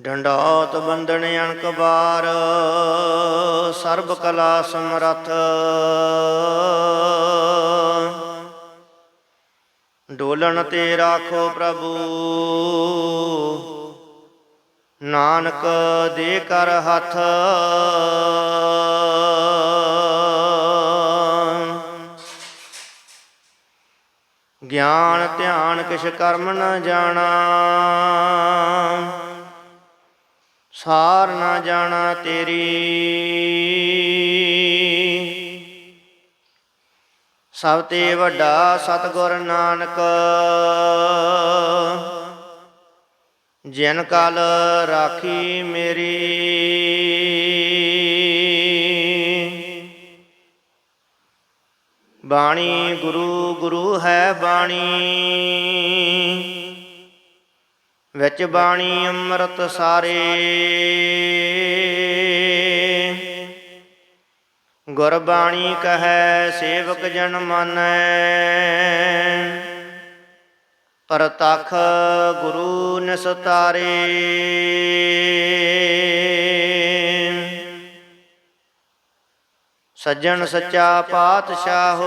ਡੰਡਾਤ ਬੰਦਨ ਅਣਕ ਬਾਰ ਸਰਬ ਕਲਾ ਸਮਰਥ। ਡੋਲਣ ਤੇ ਰਾਖੋ ਪ੍ਰਭੂ। ਨਾਨਕ ਦੇ ਕਰ ਹੱਥ। ਗਿਆਨ ਧਿਆਨ ਕਿਛ ਕਰਮ ਨ ਜਾਣਾ। ਸਾਰ ਨਾ ਜਾਣਾ ਤੇਰੀ। ਸਭ ਤੇ ਵੱਡਾ ਸਤਿਗੁਰ ਨਾਨਕ। ਜਿਨ ਕਲ ਰਾਖੀ ਮੇਰੀ। ਬਾਣੀ ਗੁਰੂ ਗੁਰੂ ਹੈ ਬਾਣੀ। ਵਿੱਚ ਬਾਣੀ ਅੰਮ੍ਰਿਤ ਸਾਰੇ। ਗੁਰਬਾਣੀ ਕਹੈ, ਸੇਵਕ ਜਨ ਮਾਨੈ। ਪਰਤਖ ਗੁਰੂ ਨਿਸਤਾਰੇ। ਸੱਜਣ ਸੱਚਾ ਪਾਤਸ਼ਾਹੋ।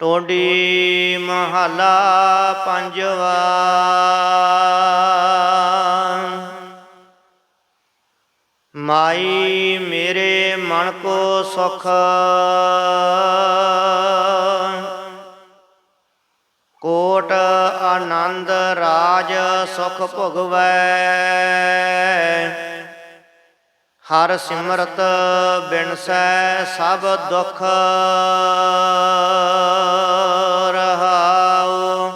ਟੋਡੀ ਮਹਲਾ ਪੰਜਵਾ। ਮਾਈ ਮੇਰੇ ਮਨ ਕੋ ਸੁਖ। ਕੋਟ ਆਨੰਦ ਰਾਜ ਸੁਖ ਭੁਗਵੈ। ਹਰ ਸਿਮਰਤ ਬਿਨਸੈ ਸਭ ਦੁਖ ਰਹਾਉ।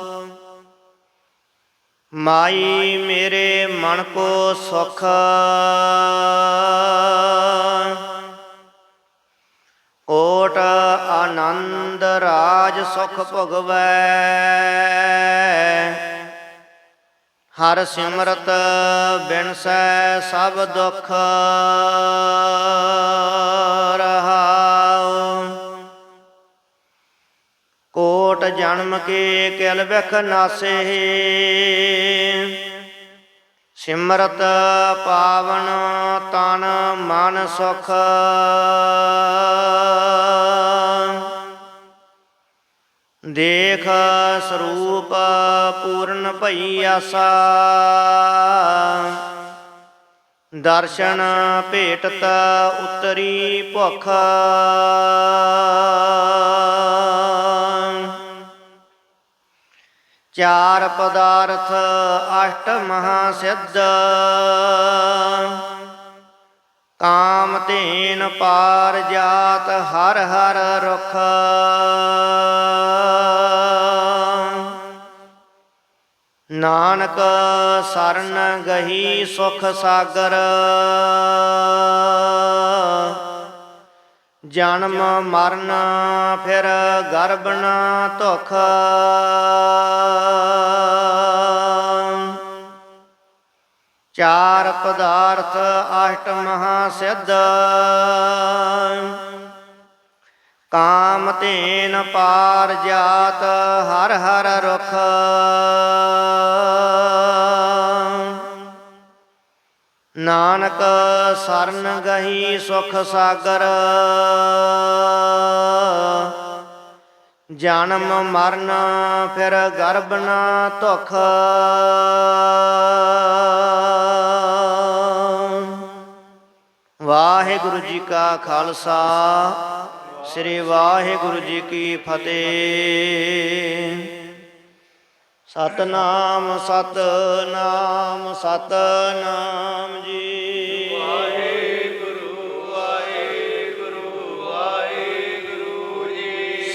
ਮਾਈ ਮੇਰੇ ਮਨ ਕੋ ਸੁਖ। ਕੋਟ ਆਨੰਦ ਰਾਜ ਸੁਖ ਭਗਵੈ। ਹਰ ਸਿਮਰਤ ਬਿਨਸੈ ਸਭ ਦੁਖ ਰਹਾਉ। ਕੋਟ ਜਨਮ ਕੇ ਕਿਲ ਵਿਖ ਨਾਸੇ। ਸਿਮਰਤ ਪਾਵਨ ਤਨ ਮਨ ਸੁਖ। ਦੇਖ ਸਰੂਪ ਪੂਰਨ ਭਈ ਆਸਾ। ਦਰਸ਼ਨ ਭੇਟਤ ਉਤਰੀ ਭੁਖ। ਚਾਰ ਪਦਾਰਥ ਅਸ਼ਟ ਮਹਾ ਸਿੱਧ ਕਾਮ ਧੇਨ ਪਾਰ ਜਾਤ ਹਰ ਹਰ ਰੁਖ। ਨਾਨਕ ਸਰਨ ਗਹੀ ਸੁਖ ਸਾਗਰ। ਜਨਮ ਮਰਨ ਫਿਰ ਗਰਭ ਨਾ ਧੁਖ। ਚਾਰ ਪਦਾਰਥ ਅਸ਼ਟ ਮਹਾ ਸਿੱਧ। ਕਾਮ ਧੇਨ ਪਾਰ ਜਾਤ ਹਰ ਹਰ ਰੁਖ। ਨਾਨਕ ਸਰਨ ਗਹੀ ਸੁਖ ਸਾਗਰ। ਜਨਮ ਮਰਨ ਫਿਰ ਗਰਭ ਨਾ ਧੁਖ। ਵਾਹਿਗੁਰੂ ਜੀ ਕਾ ਖਾਲਸਾ, ਸ੍ਰੀ ਵਾਹਿਗੁਰੂ ਜੀ ਕੀ ਫਤਿਹ। ਸਤਨਾਮ ਸਤਨਾਮ ਸਤਨਾਮ ਜੀ।